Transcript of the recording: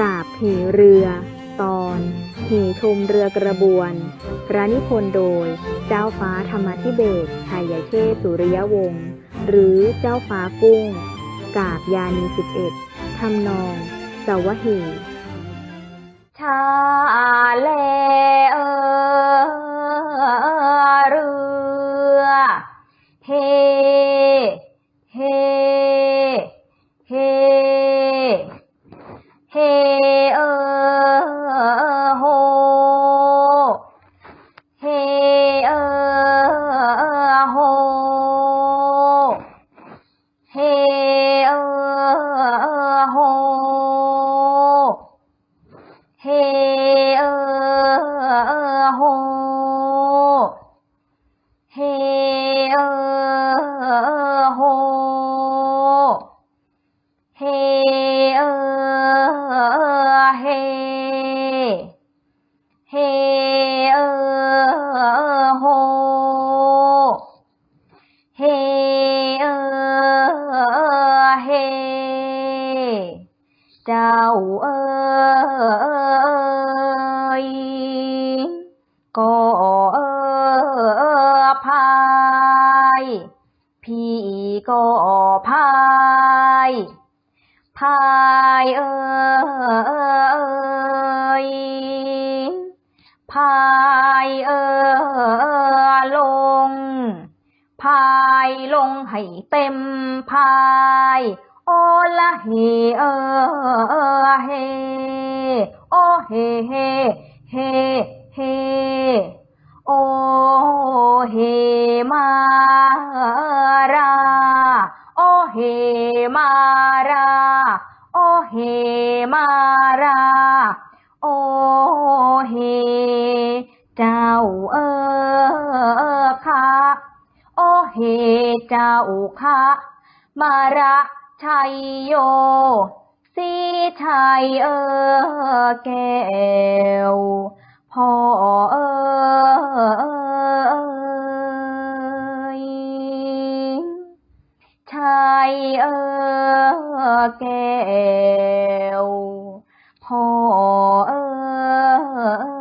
กาบเหเรือ ตอนเหชมเรือกระบวน พระนิพนธ์โดย เจ้าฟ้าธรรมธิเบศชัยเชษสุริยวงศ์หรือเจ้าฟ้ากุ้ง กาบยานีสิบเอ็ดทำนองสวะเหชาเลเออเรือเฮเฮเฮ เฮ จ้าเอ๋ยก็เออพายพี่ก็พายพายเอยพายเออลง พายลงให้เต็มพาย โอละเฮเออเฮโอเฮเฮเฮเฮโอเฮมาราโอเฮมาราโอเฮมาราโอเฮเจ้าเออค่ะโอเฮเจ้าค่ะมาระ ชัยโยสีชัยเออแก้วพ่อเอยชัยเออแก้วพ่อเอย